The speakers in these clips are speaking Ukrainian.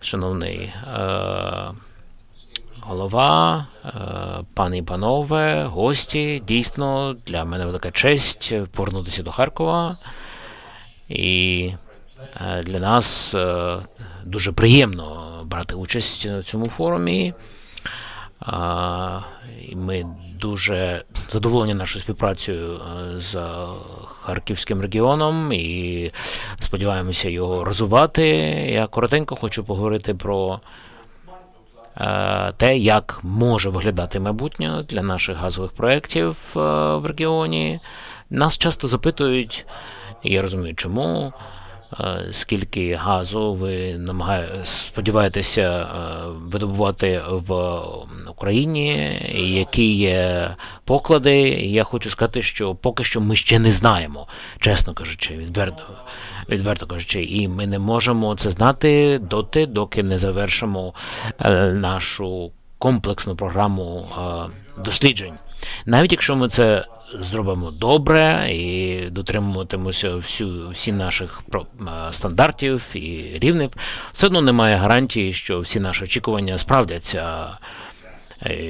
шановний голова, пани і панове, гості. Дійсно, для мене велика честь повернутися до Харкова. І для нас дуже приємно брати участь в цьому форумі. Ми дуже задоволені нашою співпрацею з Харківським регіоном і сподіваємося його розвивати. Я коротенько хочу поговорити про те, як може виглядати майбутнє для наших газових проєктів в регіоні. Нас часто запитують, і я розумію, чому. Скільки газу ви намагає, сподіваєтеся видобувати в Україні, які є поклади? Я хочу сказати, що поки що ми ще не знаємо, чесно кажучи, відверто відверто кажучи, і ми не можемо це знати доти, доки не завершимо нашу комплексну програму досліджень. Навіть якщо ми це зробимо добре і дотримуватимемося всю всі наших стандартів і рівнів, все одно немає гарантії, що всі наші очікування справдяться.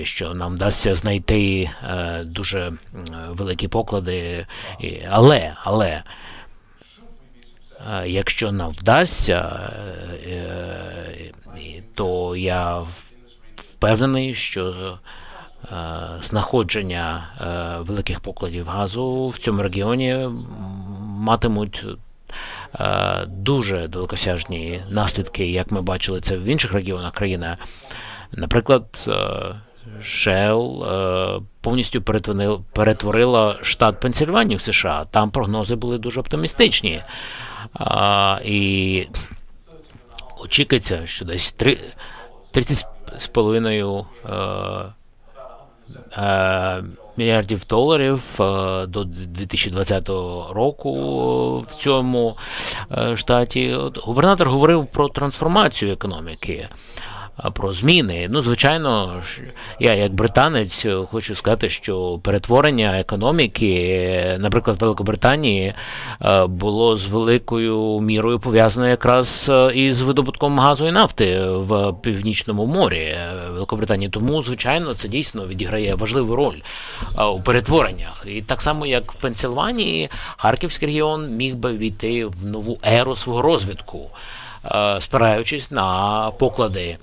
Що нам вдасться знайти дуже великі поклади, але але якщо нам вдасться, то я впевнений, що знаходження великих покладів газу в цьому регіоні матимуть дуже далекосяжні наслідки, як ми бачили це в інших регіонах країни. Наприклад, Shell повністю перетворила штат Пенсільванії в США. Там прогнози були дуже оптимістичні. І очікується, що десь 30,5 мільярдів доларів до 2020 року в цьому штаті. Губернатор говорив про трансформацію економіки про зміни. Ну, звичайно, я як британець хочу сказати, що перетворення економіки, наприклад, Великобританії, було з великою мірою пов'язане якраз із видобутком газу і нафти в північному морі Великобританії. Тому, звичайно, це дійсно відіграє важливу роль у перетвореннях. І так само, як в Пенсильванії, Харківський регіон міг би війти в нову еру свого розвитку, спираючись на поклади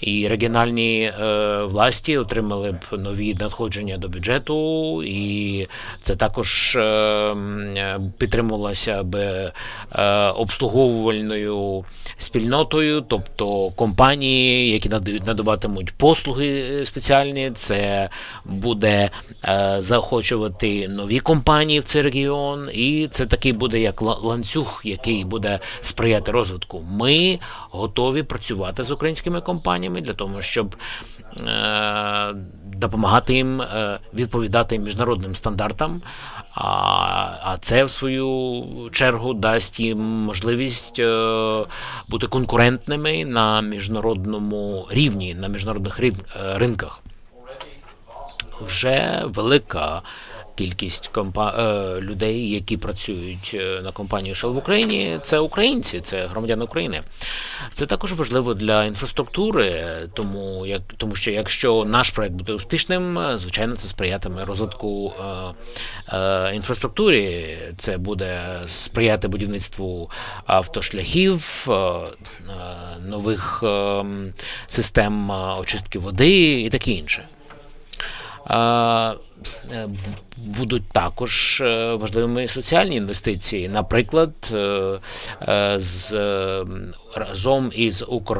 і регіональні е, власті отримали б нові надходження до бюджету, і це також е, підтримувалося б е, обслуговувальною спільнотою, тобто компанії, які надають надаватимуть послуги спеціальні. Це буде е, заохочувати нові компанії в цей регіон, і це такий буде як ланцюг, який буде сприяти розвитку. Ми готові працювати з українськими компаніями компаніями для того, щоб е, допомагати їм е, відповідати міжнародним стандартам. А а це в свою чергу дасть їм можливість е, бути конкурентними на міжнародному рівні, на міжнародних ринках. Вже велика кількість компа е, людей, які працюють на компанію Shell в Україні, це українці, це громадяни України. Це також важливо для інфраструктури, тому як тому, що якщо наш проект буде успішним, звичайно, це сприятиме розвитку е, е, інфраструктури. Це буде сприяти будівництву автошляхів, е, нових е, систем очистки води і таке інше. Будуть також важливими соціальні інвестиції, наприклад, з разом із Укр.